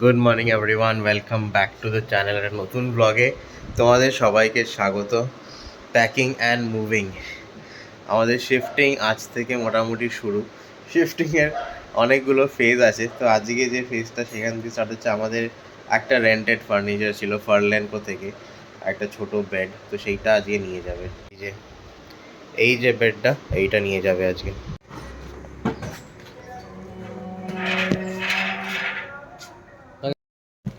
Good morning everyone welcome back to the channel একটা নতুন ব্লগে তোমাদের সবাইকে স্বাগত। প্যাকিং অ্যান্ড মুভিং আমাদের শিফটিং আজ থেকে মোটামুটি শুরু। শিফটিংয়ের অনেকগুলো ফেজ আছে। তো আজকে যে ফেজটা সেখান থেকে স্টার্ট হচ্ছে, আমাদের একটা রেন্টেড ফার্নিচার ছিল ফার্লেনকো থেকে। একটা ছোট বেড তো সেইটা আজকে নিয়ে যাবে। এই যে এই যে বেডটা এইটা নিয়ে যাবে আজকে।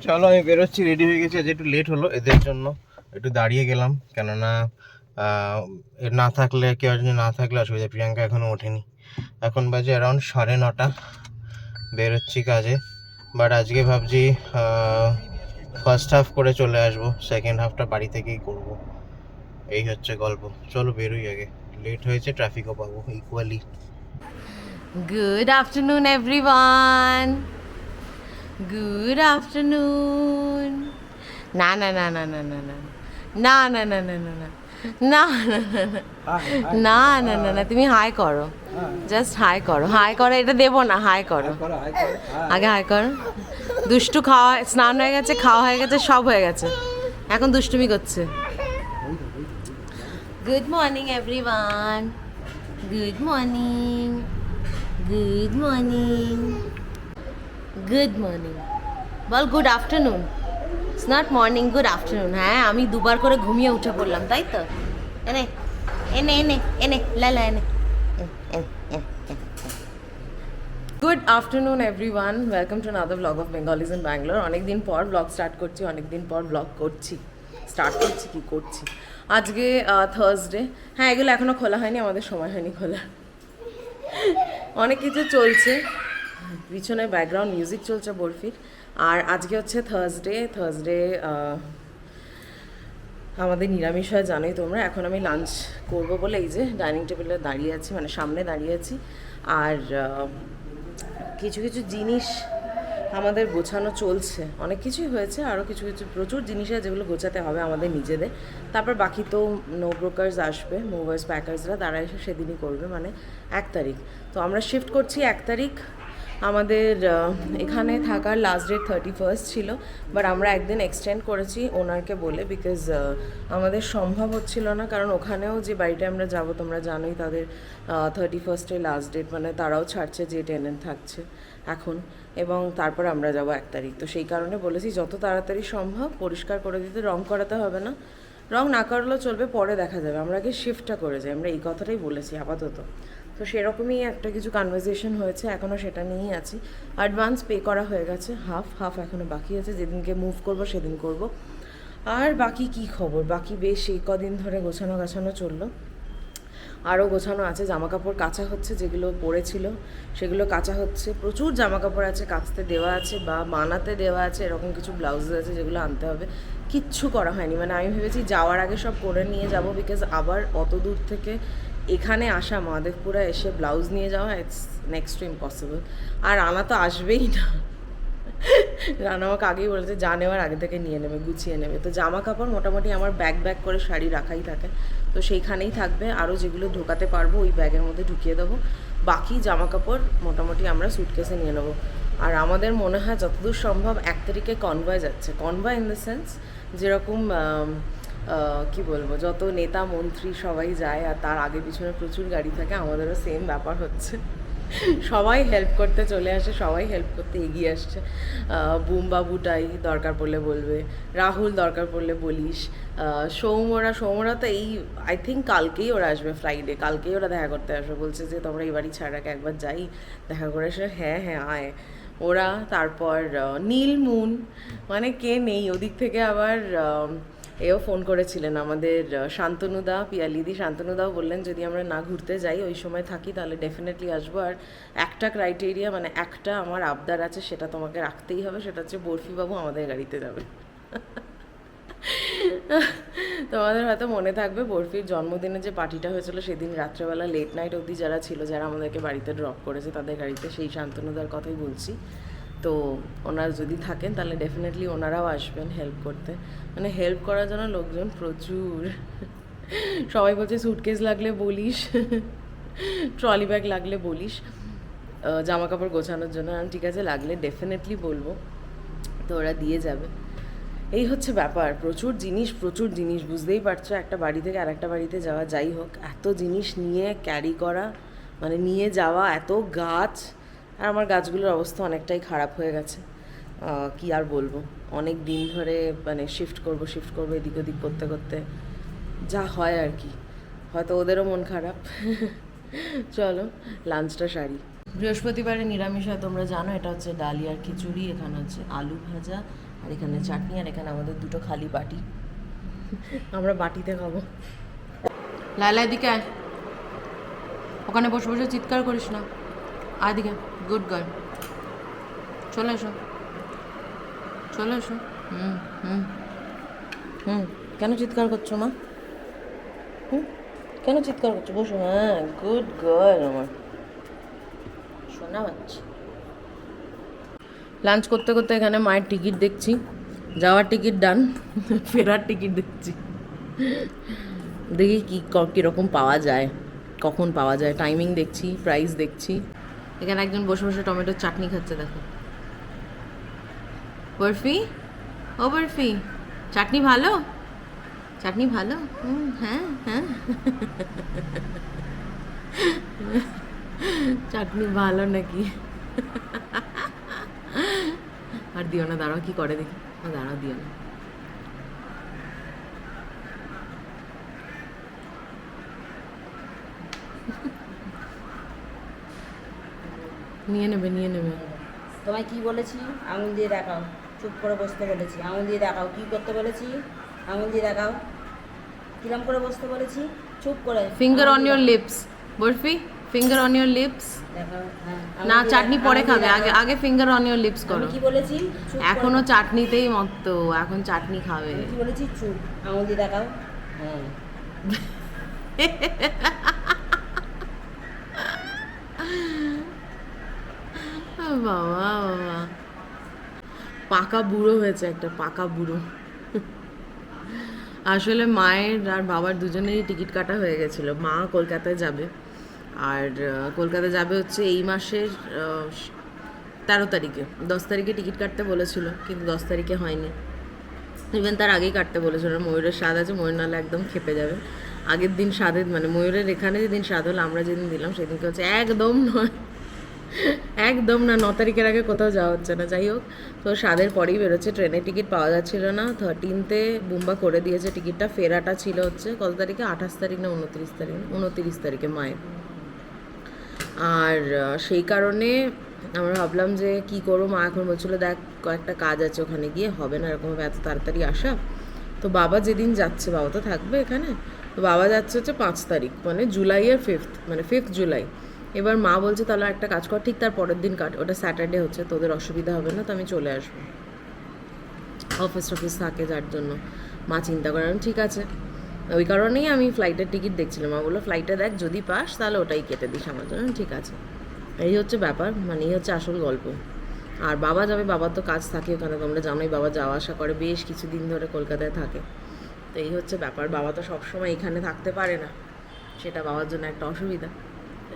চলো, আমি বেরোচ্ছি রেডি হয়ে গেছি। আজ একটু লেট হলো, এদের জন্য একটু দাঁড়িয়ে গেলাম। কেননা না থাকলে, কেউ একজন না থাকলে অসুবিধা, প্রিয়াঙ্কা এখনও ওঠেনি। এখন বাজে অ্যারাউন্ড সাড়ে নটা। বেরোচ্ছি কাজে। বাট আজকে ভাবছি ফার্স্ট হাফ করে চলে আসব সেকেন্ড হাফটা বাড়ি থেকেই করব। এই হচ্ছে গল্প। চলো, বেরোই আগে। লেট হয়েছে ট্রাফিকও পাবো equally good afternoon everyone. Good afternoon. না না না না না না na. না না না না না না না না না না না তুমি হাই করো জাস্ট হাই করো হাই করো এটা দেবো না হাই করো আগে হাই করো দুষ্টু খাওয়া স্নান হয়ে গেছে খাওয়া হয়ে গেছে সব হয়ে গেছে এখন দুষ্টুমি করছে good morning everyone good morning good morning good morning ball good afternoon it's not morning good afternoon হ্যাঁ আমি দুবার করে ঘুমিয়ে উঠে পড়লাম, তাই তো? এনে এনে এনে এনে লালা এনে। Good afternoon everyone welcome to another blog of Bengalis in Bangalore অনেকদিন পর ব্লগ স্টার্ট করছি, অনেকদিন পর ব্লগ করছি। স্টার্ট করছি, কি করছি? আজকে থার্সডে হ্যাঁ এগুলো এখনও খোলা হয়নি, আমাদের সময় হয়নি খোলা অনেক কিছু চলছে। পিছনে ব্যাকগ্রাউন্ড মিউজিক চলছে বরফির। আর আজকে হচ্ছে থার্সডে থার্সডে আমাদের নিরামিষ হয়, জানোই তোমরা। এখন আমি লাঞ্চ করব বলে এই যে ডাইনিং টেবিলে দাঁড়িয়ে আছি মানে সামনে দাঁড়িয়ে আছি। আর কিছু কিছু জিনিস আমাদের গোছানো চলছে। অনেক কিছুই হয়েছে আরও কিছু কিছু প্রচুর জিনিস আছে যেগুলো গোছাতে হবে আমাদের নিজেদের। তারপর বাকি তো নো ব্রোকার্স আসবে মুভার্স প্যাকার্সরা তারা এসে সেদিনই করবে মানে এক তারিখ। তো আমরা শিফট করছি এক তারিখ। আমাদের এখানে থাকার লাস্ট ডেট থার্টি ফার্স্ট ছিল বাট আমরা একদিন এক্সটেন্ড করেছি ওনারকে বলে বিকজ আমাদের সম্ভব হচ্ছিল না, কারণ ওখানেও যে বাড়িটা আমরা যাব, তোমরা জানোই তাদের থার্টি ফার্স্টে লাস্ট ডেট মানে তারাও ছাড়ছে যে টেনেন্ট থাকছে এখন, এবং তারপর আমরা যাব এক তারিখ। তো সেই কারণে বলেছি, যত তাড়াতাড়ি সম্ভব পরিষ্কার করে দিতে, রং করাতে হবে না। রং না করলেও চলবে, পরে দেখা যাবে। আমরা আগে শিফটটা করে যাই, আমরা এই কথাটাই বলেছি আপাতত। তো সেরকমই একটা কিছু কনভারসেশন হয়েছে এখনও সেটা নিয়েই আছি। অ্যাডভান্স পে করা হয়ে গেছে হাফ হাফ এখনও বাকি আছে, যেদিনকে মুভ করব সেদিন করব। আর বাকি কি খবর? বাকি বেশ এই কদিন ধরে গোছানো গাছানো চলল। আরও গোছানো আছে জামা কাপড় কাচা হচ্ছে, যেগুলো পড়েছিল, সেগুলো কাচা হচ্ছে। প্রচুর জামা কাপড় আছে, কাচতে দেওয়া আছে বা বানাতে দেওয়া আছে, এরকম কিছু ব্লাউজ আছে যেগুলো আনতে হবে। কিচ্ছু করা হয়নি মানে আমি ভেবেছি যাওয়ার আগে সব করে নিয়ে যাব বিকজ আবার অত দূর থেকে এখানে আসা মাদেবপুরা এসে ব্লাউজ নিয়ে যাওয়া ইটস নেক্সট টু ইম্পসিবল আর আনা তো আসবেই না। রানা আমাকে আগেই বলেছে, যা নেওয়ার আগে থেকে নিয়ে নেবে, গুছিয়ে নেবে। তো জামা কাপড় মোটামুটি আমার ব্যাগ ব্যাগ করে শাড়ি রাখাই থাকে। তো সেইখানেই থাকবে। আরও যেগুলো ঢোকাতে পারব, ওই ব্যাগের মধ্যে ঢুকিয়ে দেবো। বাকি জামা কাপড় মোটামুটি আমরা সুটকেসে নিয়ে নেব। আর আমাদের মনে হয় যতদূর সম্ভব এক তারিখে কনভয় যাচ্ছে। কনভয় ইন দ্য সেন্স যেরকম কি বলব, যত নেতা, মন্ত্রী সবাই যায় আর তার আগে পিছনে প্রচুর গাড়ি থাকে, আমাদেরও সেম ব্যাপার হচ্ছে। সবাই হেল্প করতে চলে আসে, সবাই হেল্প করতে এগিয়ে আসছে। বুমবাবুটাই দরকার পড়লে বলবে, রাহুল দরকার পড়লে বলিস সৌমরা সৌমরা তো এই আই থিঙ্ক কালকেই ওরা আসবে ফ্রাইডে কালকেই ওরা দেখা করতে আসবে, বলছে যে তোমরা এই বাড়ি ছাড়াকে একবার যাই, দেখা করে এসে হ্যাঁ হ্যাঁ আয়। ওরা তারপর নীলমুন মানে কে নেই, ওদিক থেকে আবার এও ফোন করেছিলেন আমাদের শান্তনুদা, পিয়ালিদি শান্তনুদাও বললেন, যদি আমরা না ঘুরতে যাই, ওই সময় থাকি, তাহলে ডেফিনেটলি আসব। আর একটা ক্রাইটেরিয়া মানে একটা আমার আবদার আছে, সেটা তোমাকে রাখতেই হবে, সেটা হচ্ছে বরফিবাবু আমাদের গাড়িতে যাবে। তোমাদের হয়তো মনে থাকবে, বরফির জন্মদিনে যে পার্টিটা হয়েছিল, সেদিন রাত্রেবেলা লেট নাইট অবধি যারা ছিল, যারা আমাদেরকে বাড়িতে ড্রপ করেছে তাদের গাড়িতে, সেই শান্তনুদার কথাই বলছি। তো ওনারা যদি থাকেন, তাহলে ডেফিনেটলি ওনারাও আসবেন হেল্প করতে। মানে হেল্প করার জন্য লোকজন প্রচুর। সবাই বলছে সুটকেস লাগলে বলিস ট্রলি ব্যাগ লাগলে বলিস জামা কাপড় গোছানোর জন্য। ঠিক আছে, লাগলে ডেফিনেটলি বলব, তো ওরা দিয়ে যাবে। এই হচ্ছে ব্যাপার, প্রচুর জিনিস প্রচুর জিনিস, বুঝতেই পারছ, একটা বাড়ি থেকে আরেকটা বাড়িতে যাওয়া যাই হোক, এত জিনিস নিয়ে ক্যারি করা মানে নিয়ে যাওয়া, এত গাছ, আর আমার গাছগুলোর অবস্থা অনেকটাই খারাপ হয়ে গেছে। কি আর বলব? অনেক দিন ধরে মানে শিফট করব শিফট করব এদিক ওদিক করতে করতে। যা হয় আর কি। হয়তো ওদেরও মন খারাপ। চলো, লাঞ্চটা সারি। বৃহস্পতিবারে নিরামিষ তোমরা জানো, এটা হচ্ছে ডালিয়ার খিচুড়ি, এখানে হচ্ছে আলু ভাজা, আর এখানে চাটনি, আর এখানে আমাদের দুটো খালি বাটি। আমরা বাটিতে খাব। লাইলা এদিকে আয়। ওখানে বসে বসে চিৎকার করিস না। আয় দিকে। Good girl. চলে এসো। চলে এসো। হুম হুম হুম। কেন চিৎকার করছ মা? হুম? কেন চিৎকার করছ? বসো হ্যাঁ গুড গার্ল আমার। শোনা বাচ্চা লাঞ্চ করতে করতে এখানে মায়ের টিকিট দেখছি। যাওয়ার টিকিট ডান ফেরার টিকিট দেখছি। দেখি কি ক- কীরকম পাওয়া যায় কখন পাওয়া যায়। টাইমিং দেখছি প্রাইস দেখছি। এখানে একজন বসে বসে টমেটোর চাটনি খাচ্ছে দেখো। বরফি? ও বরফি চাটনি ভালো? চাটনি ভালো? হুম, হ্যাঁ হ্যাঁ। চাটনি ভালো নাকি? আর দিও না দাঁড়াও কি করে দেখি? দাঁড়াও দিও না। নিয়ে নেবে নিয়ে নেবে। তোমায় কি বলেছি? আঙুল দিয়ে দেখাও। চুপ করে বসতে বলেছি। আঙুল দিয়ে দেখাও কি করতে বলেছি? আঙুল দিয়ে দেখাও। কিরম করে বসতে বলেছি? চুপ করে। Finger on your lips Barfi finger on your lips না চাটনি পরে খাবে। আগে আগে ফিঙ্গার অন ইয়োর লিপস করো। কি বলেছি? এখনও চাটনিতেই মত্ত এখন চাটনি খাবে। কি বলেছি? চুপ। আঙুল দিয়ে দেখাও। হ্যাঁ। বাবা বাবা। পাকা বুড়ো হয়েছে একটা পাকা বুড়ো। আসলে মায়ের আর বাবার দুজনেরই টিকিট কাটা হয়ে গেছিল। মা কলকাতায় যাবে। আর কলকাতা যাবে হচ্ছে এই মাসের তেরো তারিখে। দশ তারিখে টিকিট কাটতে বলেছিল, কিন্তু দশ তারিখে হয়নি। ইভেন তার আগেই কাটতে বলেছিল। ময়ূরের স্বাদ আছে, ময়ূর নাহলে একদম খেপে যাবে। আগের দিন স্বাদের মানে ময়ূরের এখানে যেদিন স্বাদ হলো, আমরা যেদিন দিলাম, সেদিনকে হচ্ছে একদম নয়। একদম না, ন তারিখের আগে কোথাও যাওয়া হচ্ছে না। যাই হোক, তো স্বাদের পরেই বেরোচ্ছে। ট্রেনের টিকিট পাওয়া যাচ্ছিল না। থার্টিনতে বুম্বা করে দিয়েছে টিকিটটা। ফেরাটা ছিল হচ্ছে কত তারিখে? আঠাশ তারিখ না উনত্রিশ তারিখ? উনত্রিশ তারিখে মায়ের। আর সেই কারণে আমরা ভাবলাম যে কি করব? মা এখন বলছিল, দেখ, কয়েকটা কাজ আছে ওখানে গিয়ে। হবে না এরকমভাবে এত তাড়াতাড়ি আসা। তো বাবা যেদিন যাচ্ছে, বাবা তো থাকবে এখানে। তো বাবা যাচ্ছে হচ্ছে পাঁচ তারিখ মানে জুলাইয়ের ফিফথ মানে ফিফথ জুলাই। এবার মা বলছে, তাহলে একটা কাজ কর, ঠিক তার পরের দিন কাট, ওটা স্যাটারডে হচ্ছে, তোদের অসুবিধা হবে না, তো আমি চলে আসব। অফিস টফিস থাকে যার জন্য। মা চিন্তা করেন ঠিক আছে। ওই কারণেই আমি ফ্লাইটের টিকিট দেখছিলাম। মা বলল ফ্লাইটে দেখ, যদি পাস, তাহলে ওটাই কেটে দিস আমার জন্য। ঠিক আছে। এই হচ্ছে ব্যাপার মানে এই হচ্ছে আসল গল্প। আর বাবা যাবে, বাবার তো কাজ থাকে ওখানে, তোমরা জানোই, বাবা যাওয়া আসা করে বেশ কিছুদিন ধরে কলকাতায় থাকে। তো এই হচ্ছে ব্যাপার, বাবা তো সবসময় এখানে থাকতে পারে না, সেটা বাবার জন্য একটা অসুবিধা।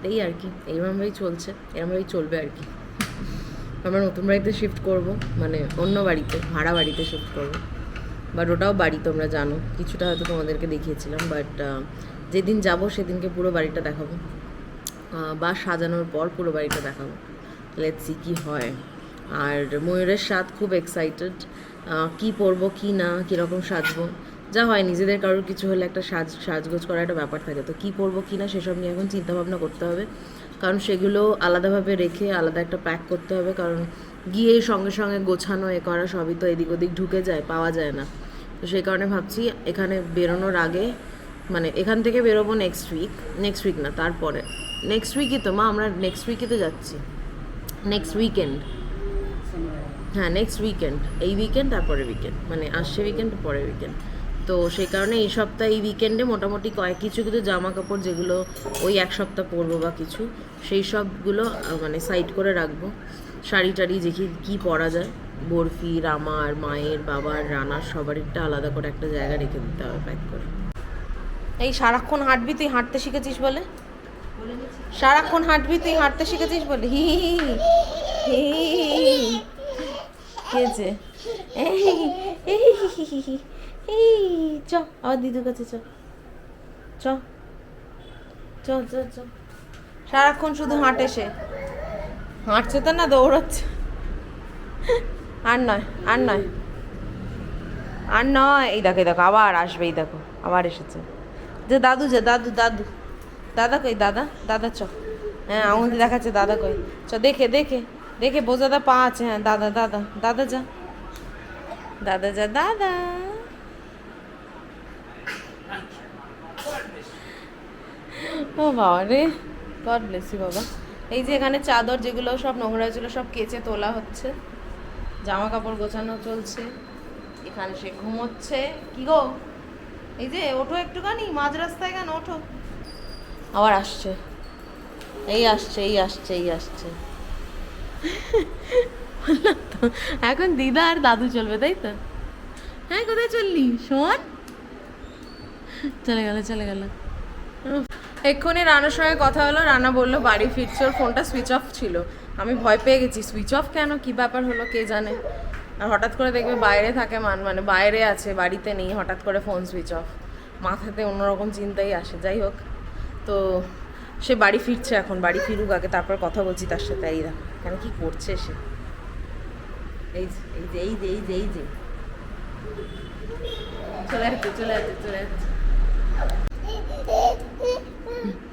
এই আর কি এইরকমভাবেই চলছে, এরমভাবেই চলবে আর কি। আমরা নতুন বাড়িতে শিফট করব মানে অন্য বাড়িতে, ভাড়া বাড়িতে শিফট করব। বাট ওটাও বাড়ি, তোমরা জানো, কিছুটা হয়তো তোমাদেরকে দেখিয়েছিলাম বাট যেদিন যাব সেদিনকে পুরো বাড়িটা দেখাবো। বা সাজানোর পর পুরো বাড়িটা দেখাবো। লেটস সি কী হয়। আর ময়ূরের স্বাদ খুব এক্সাইটেড কি পরবো, কি না, কীরকম সাজবো। যা হয়, নিজেদের কারোর কিছু হলে একটা সাজ, সাজগোজ করার একটা ব্যাপার থাকে। তো কী পরবো কি না, সেসব নিয়ে এখন চিন্তাভাবনা করতে হবে। কারণ সেগুলো আলাদাভাবে রেখে আলাদা একটা প্যাক করতে হবে। কারণ গিয়ে সঙ্গে সঙ্গে গোছানো, এ করা সবই তো এদিক ওদিক ঢুকে যায়, পাওয়া যায় না। তো সেই কারণে ভাবছি এখানে বেরোনোর আগে মানে এখান থেকে বেরোবো নেক্সট উইক নেক্সট উইক না, তারপরে। নেক্সট উইকই তো, মা, আমরা নেক্সট উইকই তো যাচ্ছি। নেক্সট উইকেন্ড হ্যাঁ নেক্সট উইকেন্ড এই উইকেন্ড তারপরে উইকেন্ড মানে আসছে উইকেন্ড পরের উইকেন্ড তো সেই কারণে এই সপ্তাহে এই উইকেন্ডে মোটামুটি কয়েক কিছু কিছু জামা কাপড় যেগুলো ওই এক সপ্তাহ পরবো বা কিছু সেই সবগুলো মানে সাইড করে রাখব শাড়ি টাড়ি দেখি কী পরা যায় বরফির আমার মায়ের বাবার রানার সবারটা আলাদা করে একটা জায়গা রেখে দিতে হবে প্যাক করে এই সারাক্ষণ হাঁটবি তুই হাঁটতে শিখেছিস বলে সারাক্ষণ হাঁটবি তুই হাঁটতে শিখেছিস বলে হি হি হি, এই এই এই, চ আবার দিদুর কাছে চ। চ চ চ চ। সারাক্ষণ শুধু হাঁটে সে। হাঁটছে তো না, দৌড়াচ্ছে। আর নয় আর নয়। আর নয়। এই দেখো এই দেখো, আবার আসবে, এই দেখো, আবার এসেছে। যে দাদু যে দাদু দাদু। দাদা কই, দাদা? দাদা, চ। হ্যাঁ দিয়ে দেখাচ্ছে দাদা কই। চ, দেখে দেখে দেখে বোঝাদা পা আছে। হ্যাঁ দাদা দাদা দাদা যা। দাদা যা, দাদা। ও বাবা রে। গড ব্লেস ইউ বাবা। এই যে এখানে চাদর যেগুলো সব নোংরা ছিল সব কেচে তোলা হচ্ছে। জামা কাপড় গোছানো চলছে। এখানে সে ঘুমোচ্ছে। কি গো? এই যে ওঠো একটুখানি, মাঝ রাস্তায় কেন ওঠো? আবার আসছে। এই আসছে এই আসছে এই আসছে। এখন দিদা আর দাদু চলবে, তাই তো? হ্যাঁ কোথায় চললি? শোন। চলে গেল চলে গেল। এক্ষুনি রানার সঙ্গে কথা হলো রানা বলল বাড়ি ফিরছে। ওর ফোনটা সুইচ অফ ছিল। আমি ভয় পেয়ে গেছি। সুইচ অফ কেন? কি ব্যাপার হলো? কে জানে? আর হঠাৎ করে দেখবে বাইরে থাকে মান মানে বাইরে আছে বাড়িতে নেই হঠাৎ করে ফোন সুইচ অফ মাথাতে অন্যরকম চিন্তাই আসে যাই হোক। তো সে বাড়ি ফিরছে এখন বাড়ি ফিরুক আগে তারপর কথা বলছি তার সাথে। এই দেখো কেন কি করছে সে? এই যে, এই যে এই যে এই যে। চলে আসছে চলে আসছে চলে আসছে।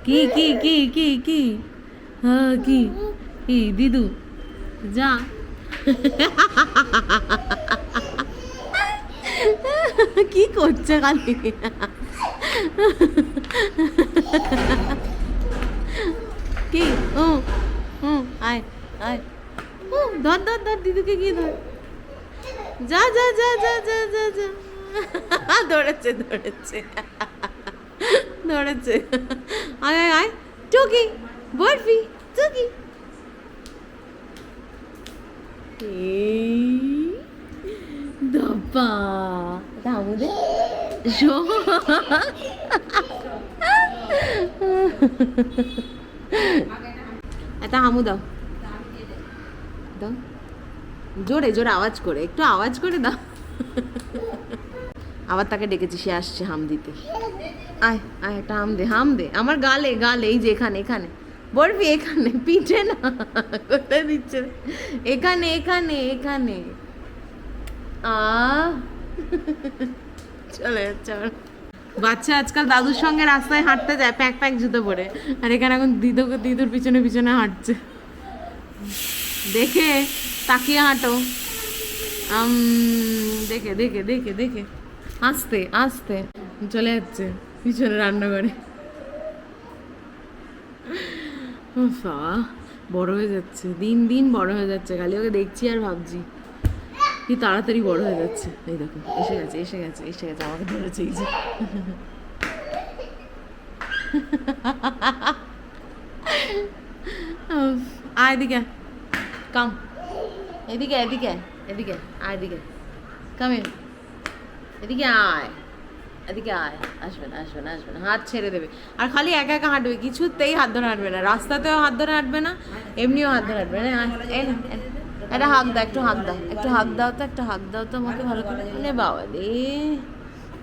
কি কি কি কি কি? হ্যাঁ কি? কি, দিদু? যা। কি করছে খালি? কি? ও হুম আয় আয়। ধর ধর ধর, দিদুকে গিয়ে ধর। যা যা যা যা যা যা যা। দৌড়েছে দৌড়েছে দৌড়েছে আয় আয় আয় টুকি বরফি টুকি দামুদে হামু দাও দাও জোরে জোরে আওয়াজ করে একটু আওয়াজ করে দাও আবার তাকে ডেকেছি, সে আসছে হাম দিতে। আয় আয়, একটা হাম দে হাম দে। আমার গালে গালে, এই যে এখানে এখানে। বলবি এখানে, পিঠে না কোথায় দিচ্ছে। এখানে এখানে এখানে। আ। চলে যাচ্ছে। বাচ্চা আজকাল দাদুর সঙ্গে রাস্তায় হাঁটতে যায়, প্যাক প্যাক জুতো পরে। আর এখানে এখন দিদুকে দিদুর পিছনে পিছনে হাঁটছে। দেখে, তাকিয়ে হাঁটো। দেখে দেখে দেখে দেখে। আস্তে আস্তে। চলে যাচ্ছে পিছনে উফ, বাবা বড় হয়ে যাচ্ছে। দিন দিন বড় হয়ে যাচ্ছে। খালি ওকে দেখছি আর ভাবছি কি তাড়াতাড়ি বড় হয়ে যাচ্ছে। এই দেখো এসে গেছে এসে গেছে এসে গেছে আমাকে ধরেছে এই যে। আয় এদিকে কাম এদিকে এদিকে এদিকে আয় এদিকে কাম এদিকে আয় এদিকে আয়। আসবে না আসবে না আসবে না। হাত ছেড়ে দেবে। আর খালি একা একা হাঁটবে কিছুতেই হাত ধরে হাঁটবে না। রাস্তাতেও হাত ধরে হাঁটবে না এমনিও হাত ধরে হাঁটবে না। একটা হাক দাও একটু হাক দাও একটু হাক দাও তো একটা হাক দাও তো আমাকে ভালো করে। নে বাবা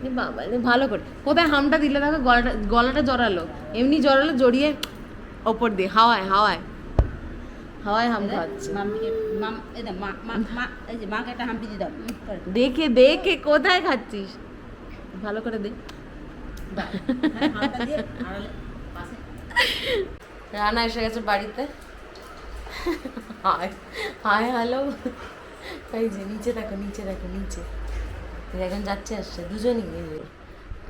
নে বাবা রে ভালো করে। কোথায় হামটা দিলে দেখো গলাটা গলাটা জড়ালো। এমনি জড়ালো জড়িয়ে ওপর দিয়ে হাওয়ায় হাওয়ায়। হাওয়ায় হাম এই দেখ মা মা মা এই যে মাকে হাম্পি দিয়ে দাও। দেখে দেখে কোথায় খাচ্ছিস? ভালো করে দে। দাও। হ্যাঁ। রানা এসে গেছে বাড়িতে। Hi hi hello. এই যে নিচে দেখো নিচে দেখো নিচে। এখন যাচ্ছে আসছে দুজনই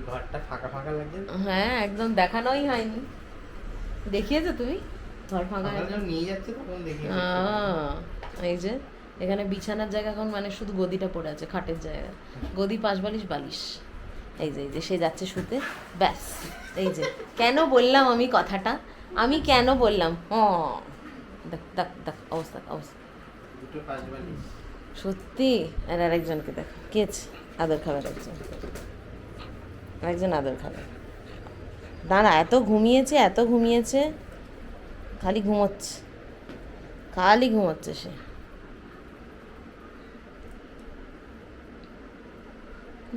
ঘরটা ফাঁকা ফাঁকা লাগছে? হ্যাঁ একদম দেখানোই হয়নি। দেখিয়েছো তুমি? ঘর ফাঁকা নিয়ে যাচ্ছে তখন দেখি এই যে এখানে বিছানার জায়গা এখন মানে শুধু গদিটা পড়ে আছে খাটের জায়গা। গদি পাঁচ বালিশ। বালিশ এই যে এই যে সে যাচ্ছে শুতে। ব্যাস এই যে কেন বললাম আমি কথাটা? আমি কেন বললাম? ও দেখ দেখ দেখ অবস্থা অবস্থা। সত্যি? আর আরেকজনকে দেখো কে আছে? আদর খাবার একজন। আরেকজন আদর খাবে দাঁড়া এত ঘুমিয়েছে এত ঘুমিয়েছে। খালি ঘুমোচ্ছে। খালি ঘুমোচ্ছে সে।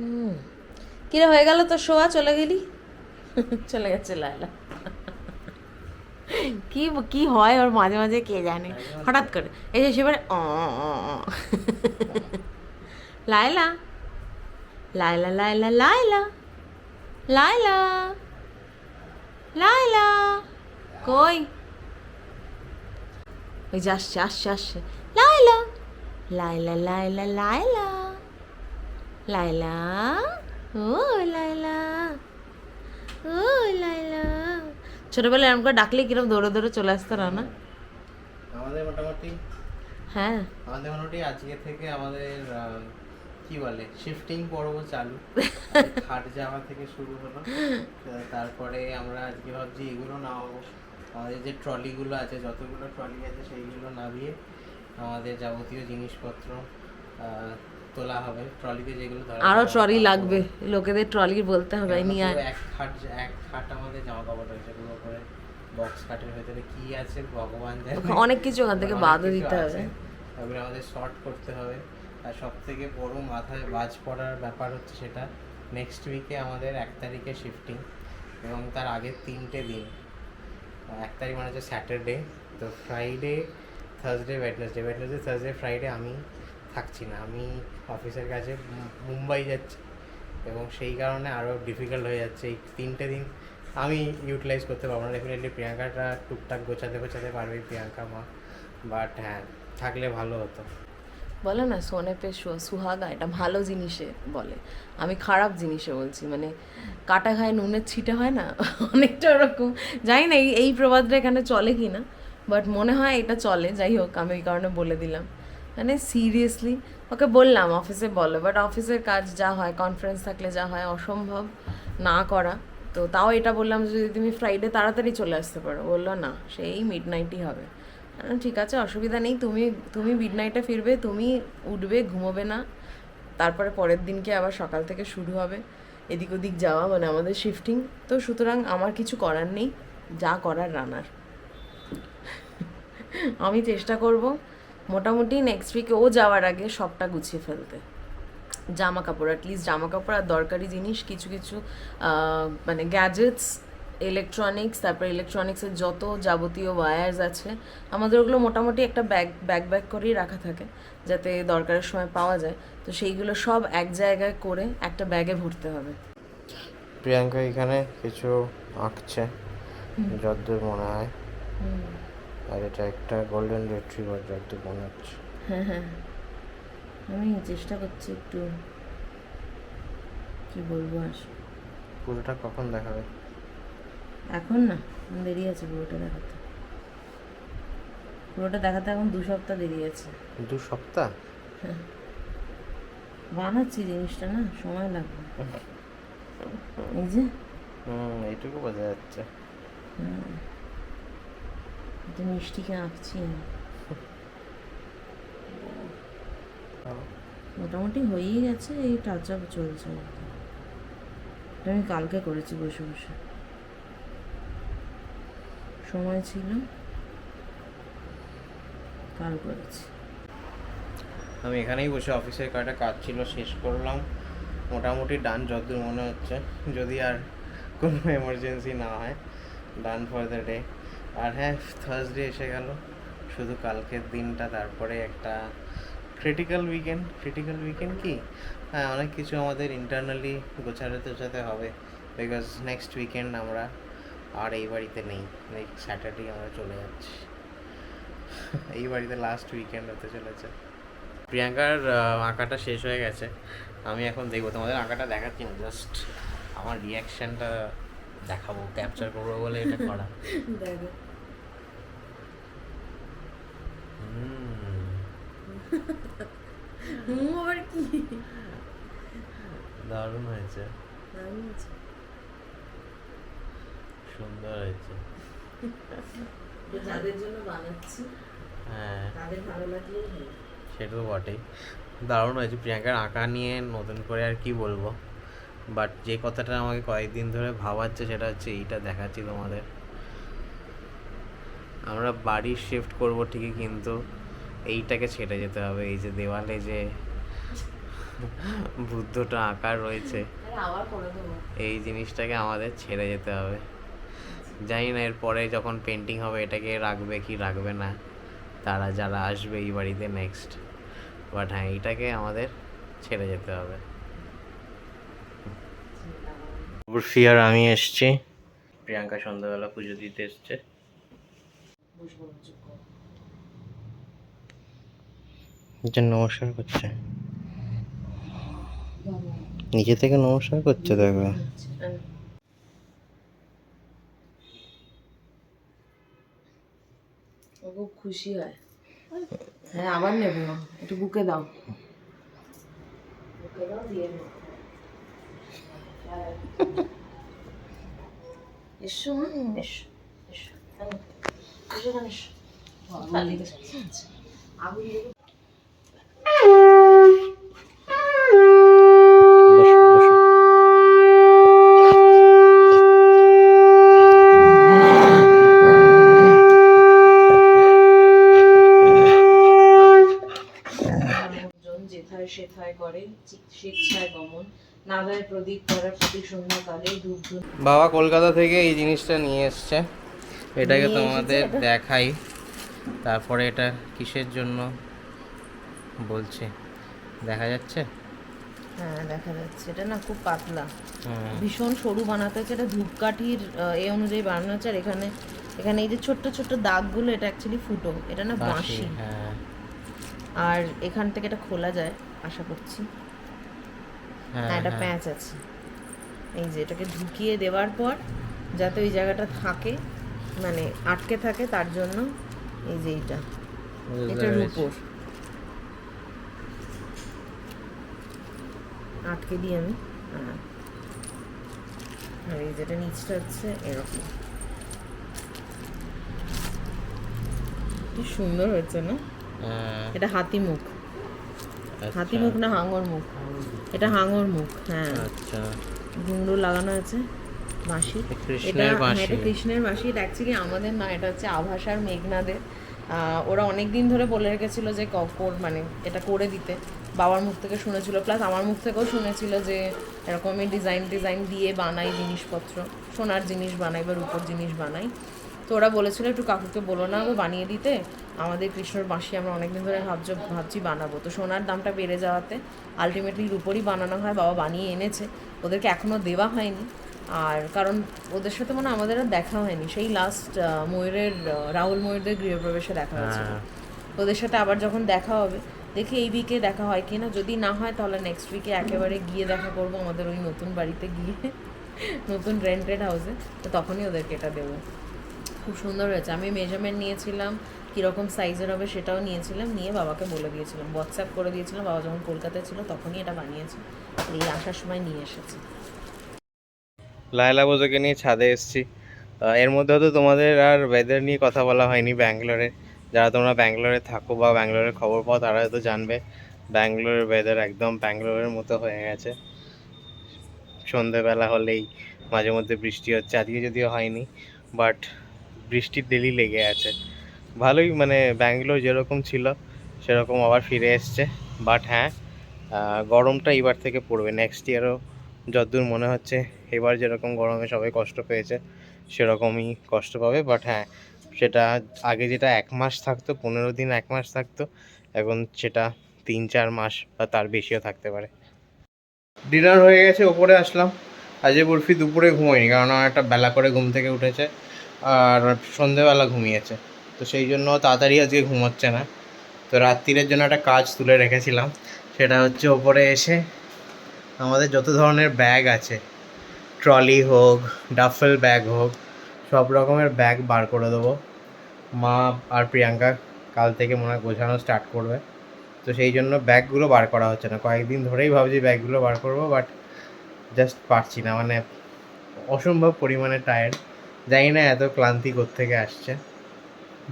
হুম। কিরে হয়ে গেল তো শোয়া? চলে গেলি? চলে গেছে লায়লা। কি কি হয় ওর মাঝে মাঝে কে জানে? হঠাৎ করে। এই যে সেবারে অ। লায়লা? লায়লা লায়লা লায়লা। লায়লা? লায়লা? কই? ওই যে আসছে আসছে আসছে। লায়লা? লায়লা লায়লা লায়লা। লায়লা ও লায়লা ও লায়লা ছোটবেলায় এরকম করে ডাকলে কিরম দৌড়ে দৌড়ে চলে আসতো না না আমাদের মোটামুটি হ্যাঁ। আমাদের মোটামুটি আজকে থেকে আমাদের কি বলে শিফটিং পর্ব চালু। খাট যাওয়া থেকে শুরু হলো। তারপরে আমরা আজকে ভাবছি এগুলো নামাবো। আমাদের যে ট্রলিগুলো আছে যতগুলো ট্রলি আছে সেইগুলো নামিয়ে আমাদের যাবতীয় জিনিসপত্র তোলা হবে ট্রলিতে যেগুলো ধরা আরও ট্রলি লাগবে লোকেদের ট্রলি বলতে হবে নিয়ে এক খাট এক খাট আমাদের জামা কাপড় রয়েছে পুরো করে বক্স খাটের ভেতরে কি আছে ভগবান জানে। অনেক কিছু ওখান থেকে বাদও দিতে হবে। ওগুলো আমাদের শর্ট করতে হবে। আর সব থেকে বড় মাথায় বাজ পড়ার ব্যাপার হচ্ছে সেটা নেক্সট উইকে আমাদের এক তারিখে শিফটিং এবং তার আগের তিনটে দিন। এক তারিখ মানে হচ্ছে স্যাটারডে তো Friday Thursday Wednesday Wednesday Thursday Friday আমি থাকছি না। আমি অফিসের কাছে মুম্বাই যাচ্ছি। এবং সেই কারণে আরও ডিফিকাল্ট হয়ে যাচ্ছে এই তিনটে দিন। আমি ইউটিলাইজ করতে পারব না। ডেফিনেটলি প্রিয়াঙ্কাটা টুকটাক গোছাতে গোছাতে পারবে প্রিয়াঙ্কা মা। বাট হ্যাঁ থাকলে ভালো হতো। বলে না, সোনে পে সুহাগা, এটা ভালো জিনিসে বলে। আমি খারাপ জিনিসে বলছি মানে কাটা খায় নুনের ছিটে হয় না? অনেকটা ওরকম। জানি না, এই এই প্রবাদটা এখানে চলে কি না বাট মনে হয় এটা চলে। যাই হোক, আমি ওই কারণে বলে দিলাম। মানে সিরিয়াসলি ওকে বললাম, অফিসে বলো। বাট অফিসের কাজ যা হয় কনফারেন্স থাকলে যা হয়, অসম্ভব না করা। তো তাও এটা বললাম যদি তুমি ফ্রাইডে তাড়াতাড়ি চলে আসতে পারো। বলল, না, সেই মিড নাইটই হবে ঠিক আছে, অসুবিধা নেই, তুমি তুমি মিড নাইটে ফিরবে, তুমি উঠবে, ঘুমোবে না। তারপরে পরের দিনকে আবার সকাল থেকে শুরু হবে। এদিক ওদিক যাওয়া মানে আমাদের শিফটিং তো সুতরাং আমার কিছু করার নেই, যা করার রানার। আমি চেষ্টা করব মোটামুটি নেক্সট উইকে ও যাওয়ার আগে সবটা গুছিয়ে ফেলতে। জামা কাপড় অ্যাটলিস্ট জামা কাপড় আর দরকারি জিনিস কিছু কিছু মানে গ্যাজেটস ইলেকট্রনিক্স তারপরে ইলেকট্রনিক্সের যত যাবতীয় ওয়্যার্স আছে আমাদের ওগুলো মোটামুটি একটা ব্যাগ ব্যাগ ব্যাগ করেই রাখা থাকে যাতে দরকারের সময় পাওয়া যায়। তো সেইগুলো সব এক জায়গায় করে একটা ব্যাগে ভরতে হবে। প্রিয়াঙ্কা এখানে কিছু আঁকছে যদ্দূর মনে হয়। আর এটা একটা গোল্ডেন রিট্রিভার যদ্দূর মনে হচ্ছে। হ্যাঁ হ্যাঁ। আমি চেষ্টা করছি একটু কি বলব আর? পুরোটা কখন দেখাবে? এখন না দেরি আছে পুরোটা দেখাতে। পুরোটা দেখাতে এখন দু সপ্তাহ দেরি আছে। দু সপ্তাহ? বানাচ্ছি জিনিসটা না সময় লাগবে। এই যে। হুম এইটুকু বোঝা যাচ্ছে। এটা মিষ্টিকে আঁকছি আমি। মোটামুটি হয়েই গেছে এই টাচ আপ চলছে এটা আমি কালকে করেছি বসে বসে সময় ছিল কাল করেছি আমি এখানেই বসে অফিসের কয়েকটা কাজ ছিল, শেষ করলাম। মোটামুটি ডান যতদূর মনে হচ্ছে। যদি আর কোনো এমার্জেন্সি না হয় ডান ফর দ্য ডে আর হ্যাঁ থার্সডে এসে গেল। শুধু কালকের দিনটা, তারপরে একটা ক্রিটিক্যাল উইকেন্ড ক্রিটিক্যাল উইকেন্ড কি? হ্যাঁ অনেক কিছু আমাদের ইন্টারনালি গোছাতে গোছাতে হবে। বিকজ নেক্সট উইকেন্ড আমরা আর এই বাড়িতে নেই। নেক্সট স্যাটারডে আমরা চলে যাচ্ছি। এই বাড়িতে লাস্ট উইকেন্ড হতে চলেছে। প্রিয়াঙ্কার আঁকাটা শেষ হয়ে গেছে। আমি এখন দেখব। তোমাদের আঁকাটা দেখাচ্ছি না জাস্ট আমার রিয়াকশনটা দেখাবো ক্যাপচার করব বলে এটা করা। দেখো। হুম, আবার কি? দারুণ হয়েছে। দারুণ আছে। সুন্দর হয়েছে। যাদের জন্য বানাচ্ছি হ্যাঁ। তাদের ভালো লাগলেই হলো। সেটা তো বটেই। দারুণ হয়েছে। প্রিয়াঙ্কার আঁকা নিয়ে নতুন করে আর কি বলব? বাট যে কথাটা আমাকে কয়েকদিন ধরে ভাবাচ্ছে সেটা হচ্ছে এইটা দেখাচ্ছি তোমাদের। আমরা বাড়ি শিফট করব ঠিকই কিন্তু এইটাকে ছেড়ে যেতে হবে। এই যে দেওয়ালে যে বুদ্ধটা আকার রয়েছে এই জিনিসটাকে আমাদের ছেড়ে যেতে হবে। জানি না এরপরে যখন পেন্টিং হবে এটাকে রাখবে কি রাখবে না তারা যারা আসবে এই বাড়িতে নেক্সট বাট হ্যাঁ এইটাকে আমাদের ছেড়ে যেতে হবে। আর আমি এসছি। প্রিয়াঙ্কা সন্ধ্যাবেলা পুজো দিতে এসছে। যে নমস্কার করছে। নিজে থেকে নমস্কার করছে দেখো। ও খুব খুশি হয়। হ্যাঁ আবার নেব। একটু বুকে দাও। বুকে দাও দিয়ে। এসো এসো এসো। বাবা কলকাতা থেকে এই জিনিসটা নিয়ে এসছে। এটাকে তোমাদের দেখাই। তারপরে এটা কিসের জন্য বলছে? দেখা যাচ্ছে? হ্যাঁ দেখা যাচ্ছে। এটা না খুব পাতলা। ভীষণ সরু বানাতে হচ্ছে এটা ধূপকাঠির এ অনুযায়ী বানানো হচ্ছে। আর এখানে এখানে এই যে ছোট্ট ছোট্ট দাগগুলো এটা অ্যাকচুয়ালি ফুটো। এটা না বাঁশি, হ্যাঁ। আর এখান থেকে এটা খোলা যায় আশা করছি। হ্যাঁ হ্যাঁ এটা হ্যাঁ। প্যাঁচ আছে। এই যে এটাকে ঢুকিয়ে দেওয়ার পর যাতে ওই জায়গাটা থাকে মানে আটকে থাকে তার জন্য এই যে এইটা। বুঝতে এটার উপর আটকে দিই আমি। হ্যাঁ। আর এই যেটা নিচটা হচ্ছে এরকম। কি সুন্দর হয়েছে না? হ্যাঁ, এটা হাতি মুখ। আচ্ছা, হাতি মুখ না হাঙর মুখ? এটা হাঙর মুখ হ্যাঁ। আচ্ছা। ঘুংরু লাগানো আছে। এ কৃষ্ণের এটা হ্যাঁ, এটা কৃষ্ণের বাঁশি এটা অ্যাকচুয়ালি আমাদের না এটা হচ্ছে আভাসার মেঘনাদের। ওরা অনেক দিন ধরে বলে রেখেছিল যে কপর মানে এটা করে দিতে। বাবার মুখ থেকে শুনেছিল। প্লাস আমার মুখ থেকেও শুনেছিল যে এরকমই ডিজাইন ডিজাইন দিয়ে বানাই জিনিসপত্র। সোনার জিনিস বানাই বা রূপোর জিনিস বানাই। তো ওরা বলেছিল একটু কাকুকে বলো না গো বানিয়ে দিতে। আমাদের কৃষ্ণর বাঁশি আমরা অনেকদিন ধরে ভাবছি ভাবছি বানাবো। তো সোনার দামটা বেড়ে যাওয়াতে আলটিমেটলি রূপোরই বানানো হয় বাবা বানিয়ে এনেছে। ওদেরকে এখনও দেওয়া হয়নি। আর কারণ ওদের সাথে মানে আমাদের আর দেখা হয়নি। সেই লাস্ট ময়ূরের রাহুল ময়ূরদের গৃহপ্রবেশে দেখা হয়েছিল। হ্যাঁ। ওদের সাথে আবার যখন দেখা হবে দেখি এই উইকে দেখা হয় কি না যদি না হয় তাহলে নেক্সট উইকে একেবারে গিয়ে দেখা করব আমাদের ওই নতুন বাড়িতে গিয়ে। নতুন রেন্টেড হাউসে তো তখনই ওদেরকে এটা দেবো। খুব সুন্দর হয়েছে। আমি মেজারমেন্ট নিয়েছিলাম কীরকম সাইজের হবে সেটাও নিয়েছিলাম। নিয়ে বাবাকে বলে দিয়েছিলাম। হোয়াটসঅ্যাপ করে দিয়েছিলাম। বাবা যখন কলকাতায় ছিল তখনই এটা বানিয়েছে। এই আসার সময় নিয়ে এসেছে। লায়লা বোঝোকে নিয়ে ছাদে এসেছি। এর মধ্যে হয়তো তোমাদের আর ওয়েদার নিয়ে কথা বলা হয়নি ব্যাঙ্গালোরে। যারা তোমরা ব্যাঙ্গালোরে থাকো বা ব্যাঙ্গালোরের খবর পাও, তারা হয়তো জানবে। ব্যাঙ্গালোরের ওয়েদার একদম ব্যাঙ্গালোরের মতো হয়ে গেছে। সন্ধেবেলা হলেই মাঝে মধ্যে বৃষ্টি হচ্ছে, আজকে যদিও হয়নি বাট বৃষ্টির ডেলি লেগে আছে। ভালোই মানে ব্যাঙ্গালোর যেরকম ছিল, সেরকম আবার ফিরে এসছে। বাট হ্যাঁ গরমটা এবার থেকে পড়বে। নেক্সট ইয়ারও যতদূর মনে হচ্ছে, এবার যেরকম গরমে সবাই কষ্ট পেয়েছে, সেরকমই কষ্ট পাবে। বাট হ্যাঁ সেটা আগে যেটা এক মাস থাকতো, পনেরো দিন এক মাস থাকতো, এখন সেটা তিন চার মাস বা তার বেশিও থাকতে পারে। ডিনার হয়ে গেছে, ওপরে আসলাম। আজকে বরফি দুপুরে ঘুমোয়নি কারণ আমার একটা বেলা করে ঘুম থেকে উঠেছে, আর সন্ধেবেলা ঘুমিয়েছে। তো সেই জন্য তাড়াতাড়ি আজকে ঘুমোচ্ছে না। তো রাত্রিরের জন্য একটা কাজ তুলে রেখেছিলাম, সেটা হচ্ছে ওপরে এসে আমাদের যত ধরনের ব্যাগ আছে, ট্রলি হোক, ডাফেল ব্যাগ হোক, সব রকমের ব্যাগ বার করে দেবো। মা আর প্রিয়াঙ্কা কাল থেকে মনে হয় গোছানো স্টার্ট করবে। তো সেই জন্য ব্যাগগুলো বার করা হচ্ছে না। কয়েকদিন ধরেই ভাবছি ব্যাগগুলো বার করব বাট জাস্ট পারছি না। মানে অসম্ভব পরিমাণে টায়ার্ড জানি না এত ক্লান্তি থেকে আসছে।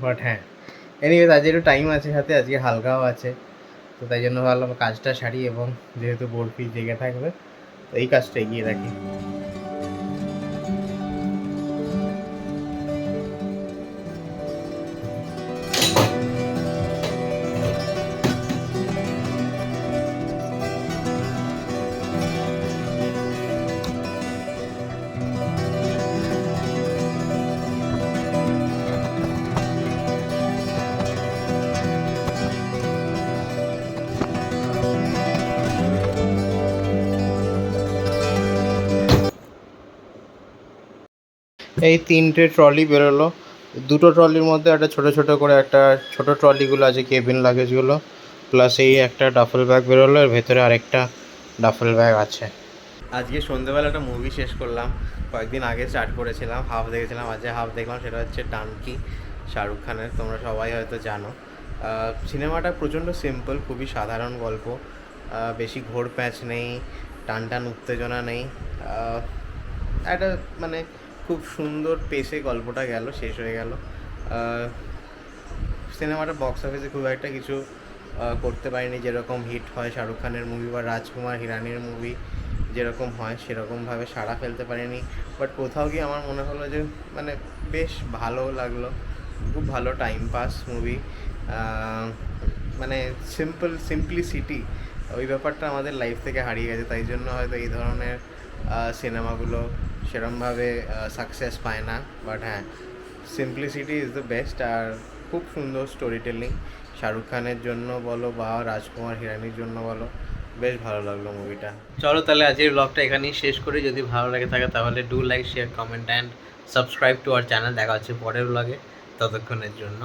বাট হ্যাঁ এনিওয়েজ আজকে একটু টাইম আছে সাথে, আজকে হালকাও আছে। তো তাই জন্য ভাবলাম কাজটা সারি এবং যেহেতু বরফি জেগে থাকবে, তো এই কাজটা এগিয়ে রাখি। এই তিনটে ট্রলি বেরোলো। দুটো ট্রলির মধ্যে একটা ছোট ছোট করে একটা ছোট ট্রলিগুলো আছে কেবিন লাগেজগুলো। প্লাস এই একটা ডাফেল ব্যাগ বেরোলো, এর ভেতরে আরেকটা ডাফেল ব্যাগ আছে। আজকে সন্ধ্যেবেলা একটা মুভি শেষ করলাম। কয়েকদিন আগে স্টার্ট করেছিলাম হাফ দেখেছিলাম, আজকে হাফ দেখলাম, সেটা হচ্ছে ডানকি শাহরুখ খানের, তোমরা সবাই হয়তো জানো। সিনেমাটা প্রচণ্ড সিম্পল খুবই সাধারণ গল্প। বেশি ঘোর প্যাঁচ নেই টান টান উত্তেজনা নেই। একটা মানে খুব সুন্দর পেসে গল্পটা গেল, শেষ হয়ে গেল। সিনেমাটা বক্স অফিসে খুব একটা কিছু করতে পারিনি। যেরকম হিট হয় শাহরুখ খানের মুভি বা রাজকুমার হিরানির মুভি যেরকম হয়, সেরকমভাবে সাড়া ফেলতে পারিনি। বাট কোথাও গিয়ে আমার মনে হলো যে মানে বেশ ভালো লাগল। খুব ভালো টাইম পাস মুভি মানে সিম্পল সিম্পলিসিটি ওই ব্যাপারটা আমাদের লাইফ থেকে হারিয়ে গেছে। তাই জন্য হয়তো এই ধরনের সিনেমাগুলো সেরমভাবে সাকসেস পায় না বাট হ্যাঁ সিম্পলিসিটি ইজ দ্য বেস্ট আর খুব সুন্দর স্টোরি টেলিং শাহরুখ খানের জন্য বলো বা রাজকুমার হিরানির জন্য বলো, বেশ ভালো লাগল মুভিটা চলো তাহলে আজকের ব্লগটা এখানেই শেষ করি। যদি ভালো লাগে থাকে তাহলে do like share comment and subscribe to our channel দেখা হচ্ছে পরের ব্লগে ততক্ষণের জন্য।